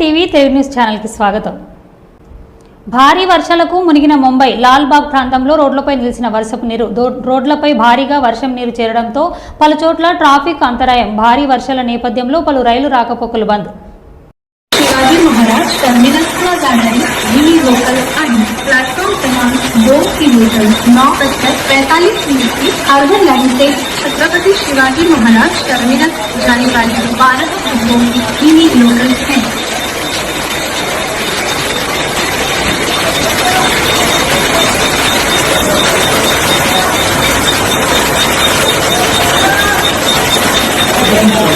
TV Telugu news ఛానల్కి స్వాగతం భారీ వర్షాలకు మునిగిన ముంబై లాల్బాగ్ ప్రాంతంలో రోడ్లపై నిలిచిన వర్షపు నీరు దో- రోడ్లపై భారీగా వర్షం నీరు చేరడంతో పలు చోట్ల ట్రాఫిక్ అంతరాయం భారీ వర్షాల నేపథ్యంలో పలు రైలు రాకపోకలు బంద్ शिवाजी महाराज टर्मिनसला जाणारी मिनी लोकल आणि प्लॅटफॉर्म क्रमांक दोन किलोमीटर नौ बजकर पैंतालीस मिनट की अर्बन लाइन से छत्रपति शिवाजी महाराज टर्मिनस जाने वाली बारह डिब्बों की मिनी लोकल Gracias.